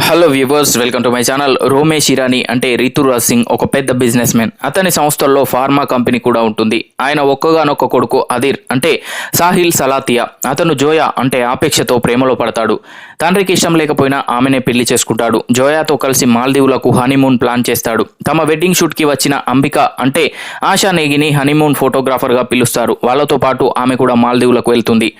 Hello viewers welcome to my channel Romesh Irani అంటే రితురాజ్ సింగ్ ఒక పెద్ద బిజినెస్ మ్యాన్ అతని సంస్థల్లో ఫార్మా కంపెనీ కూడా ఉంటుంది. ఆయన ఒక్కగానొక్క కొడుకు అదిర్ అంటే సాహిల్ సలాతియా. అతను జోయా అంటే ఆపేక్షతో ప్రేమలో పడతాడు. తండ్రికి ఇష్టం లేకపోయినా ఆమెనే పెళ్ళి చేసుకుంటాడు. జోయాతో కలిసి మాల్దీవులకు హనీమూన్ ప్లాన్ చేస్తాడు. తమ వెడ్డింగ్ షూట్కి వచ్చిన అంబిక అంటే ఆశా నేగిని హనీమూన్ ఫోటోగ్రాఫర్గా పిలుస్తారు. వాళ్ళతో పాటు ఆమె కూడా మాల్దీవులకు వెళ్తుంది.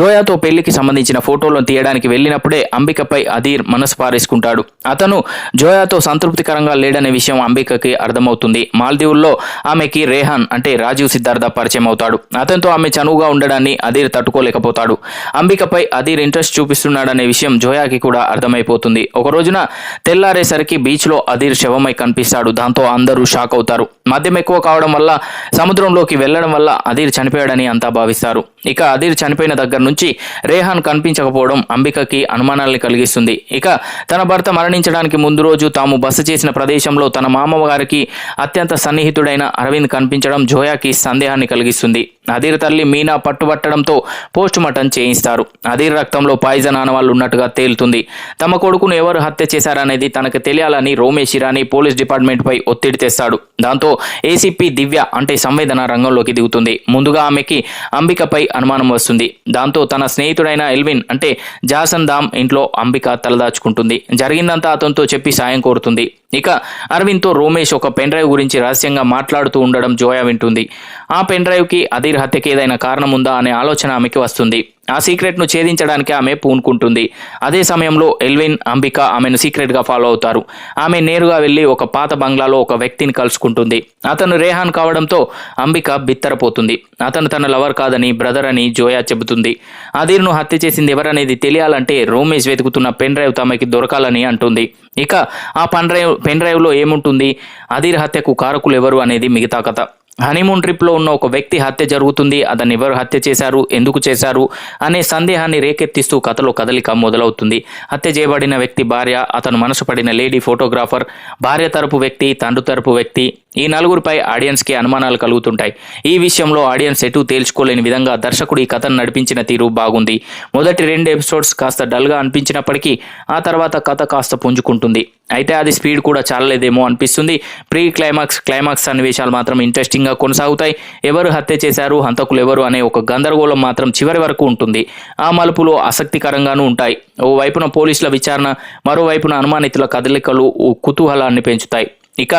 జోయాతో పెళ్ళికి సంబంధించిన ఫోటోలను తీయడానికి వెళ్ళినప్పుడే అంబికపై అదీర్ మనస్పారి పారేసుకుంటాడు. అతను జోయాతో సంతృప్తికరంగా లేడనే విషయం అంబికకి అర్థమవుతుంది. మాల్దీవుల్లో ఆమెకి రేహాన్ అంటే రాజీవ్ సిద్ధార్థ పరిచయం అవుతాడు. అతనితో ఆమె చనువుగా ఉండడాన్ని అదీర్ తట్టుకోలేకపోతాడు. అంబికపై అదీర్ ఇంట్రెస్ట్ చూపిస్తున్నాడనే విషయం జోయాకి కూడా అర్థమైపోతుంది. ఒక రోజున తెల్లారేసరికి బీచ్లో అదీర్ శవమై కనిపిస్తాడు. దాంతో అందరూ షాక్ అవుతారు. మద్యం ఎక్కువ కావడం వల్ల సముద్రంలోకి వెళ్ళడం వల్ల అదీర్ చనిపోయాడని అంతా భావిస్తారు. ఇక అదీర్ చనిపోయిన దగ్గర నుంచి రేహాన్ కనిపించకపోవడం అంబికకి అనుమానాల్ని కలిగిస్తుంది. ఇక తన భర్త మరణించడానికి ముందు రోజు తాము బస చేసిన ప్రదేశంలో తన మామగారికి అత్యంత సన్నిహితుడైన అరవింద్ కనిపించడం జోయాకి సందేహాన్ని కలిగిస్తుంది. అదీర్ తల్లి మీనా పట్టుబట్టడంతో పోస్ట్ మార్టం చేయిస్తారు. అదీర్ రక్తంలో పాయిజన్ ఆనవాళ్ళు ఉన్నట్టుగా తేలుతుంది. తమ కొడుకును ఎవరు హత్య చేశారనేది తనకు తెలియాలని రోమేష్ ఇరానీ పోలీస్ డిపార్ట్మెంట్పై ఒత్తిడి తెస్తాడు. దాంతో ఏసీపీ దివ్య అంటే సంవేదన రంగంలోకి దిగుతుంది. ముందుగా ఆమెకి అంబికపై అనుమానం వస్తుంది. దాంతో తన స్నేహితుడైన ఎల్విన్ అంటే జాసన్ దామ్ ఇంట్లో అంబిక తలదాచుకుంటుంది. జరిగిందంతా అతనితో చెప్పి సాయం కోరుతుంది. ఇక అరవింద్తో రోమేష్ ఒక పెన్ డ్రైవ్ గురించి రహస్యంగా మాట్లాడుతూ ఉండడం జోయా వింటుంది. ఆ పెన్ డ్రైవ్కి అధీర్ హత్యకి ఏదైనా కారణం ఉందా అనే ఆలోచన ఆమెకి వస్తుంది. ఆ సీక్రెట్ను ఛేదించడానికి ఆమె పూనుకుంటుంది. అదే సమయంలో ఎల్విన్ అంబిక ఆమెను సీక్రెట్గా ఫాలో అవుతారు. ఆమె నేరుగా వెళ్ళి ఒక పాత బంగ్లాలో ఒక వ్యక్తిని కలుసుకుంటుంది. అతను రేహాన్ కావడంతో అంబిక బిత్తరపోతుంది. అతను తన లవర్ కాదని బ్రదర్ అని జోయా చెబుతుంది. అదీర్ను హత్య చేసింది ఎవరనేది తెలియాలంటే రోమేష్ వెతుకుతున్న పెన్ డ్రైవ్ తమకి దొరకాలని అంటుంది. ఇక ఆ పెన్ డ్రైవ్ పెన్ డ్రైవ్లో ఏముంటుంది? అదీర్ హత్యకు కారకులు ఎవరు అనేది మిగతా కథ. హనీమూన్ ట్రిప్లో ఉన్న ఒక వ్యక్తి హత్య జరుగుతుంది. అతన్ని ఎవరు హత్య చేశారు? ఎందుకు చేశారు? అనే సందేహాన్ని రేకెత్తిస్తూ కథలో కదలిక మొదలవుతుంది. హత్య చేయబడిన వ్యక్తి భార్య అతను మనసు పడిన లేడీ ఫోటోగ్రాఫర్ భార్య తరపు వ్యక్తి తండ్రి తరపు వ్యక్తి ఈ నలుగురిపై ఆడియన్స్కి అనుమానాలు కలుగుతుంటాయి. ఈ విషయంలో ఆడియన్స్ ఎటు తేల్చుకోలేని విధంగా దర్శకుడు ఈ కథను నడిపించిన తీరు బాగుంది. మొదటి రెండు ఎపిసోడ్స్ కాస్త డల్గా అనిపించినప్పటికీ ఆ తర్వాత కథ కాస్త పుంజుకుంటుంది. అయితే అది స్పీడ్ కూడా చాలలేదేమో అనిపిస్తుంది. ప్రీ క్లైమాక్స్ క్లైమాక్స్ సన్నివేశాలు మాత్రం ఇంట్రెస్టింగ్గా కొనసాగుతాయి. ఎవరు హత్య చేశారు హంతకులు ఎవరు అనే ఒక గందరగోళం మాత్రం చివరి వరకు ఉంటుంది. ఆ మలుపులు ఆసక్తికరంగానూ ఉంటాయి. ఓ వైపున పోలీసుల విచారణ మరోవైపున అనుమానితుల కదలికలు కుతూహలాన్ని పెంచుతాయి. ఇక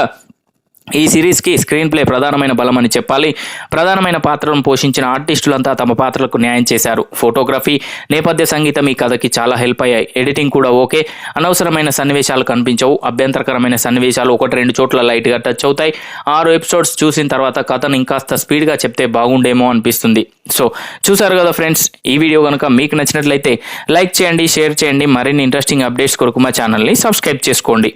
ఈ సిరీస్కి స్క్రీన్ ప్లే ప్రధానమైన బలమని చెప్పాలి. ప్రధానమైన పాత్రలను పోషించిన ఆర్టిస్టులంతా తమ పాత్రలకు న్యాయం చేశారు. ఫోటోగ్రఫీ నేపథ్య సంగీతం ఈ కథకి చాలా హెల్ప్ అయ్యాయి. ఎడిటింగ్ కూడా ఓకే. అనవసరమైన సన్నివేశాలు కనిపించవు. అభ్యంతరకరమైన సన్నివేశాలు ఒకటి రెండు చోట్ల లైట్గా టచ్ అవుతాయి. ఆరు ఎపిసోడ్స్ చూసిన తర్వాత కథను ఇంకాస్త స్పీడ్గా చెప్తే బాగుండేమో అనిపిస్తుంది. సో చూసారు కదా ఫ్రెండ్స్? ఈ వీడియో కనుక మీకు నచ్చినట్లయితే లైక్ చేయండి షేర్ చేయండి. మరిన్ని ఇంట్రెస్టింగ్ అప్డేట్స్ కొరకు మా ఛానల్ని సబ్స్క్రైబ్ చేసుకోండి.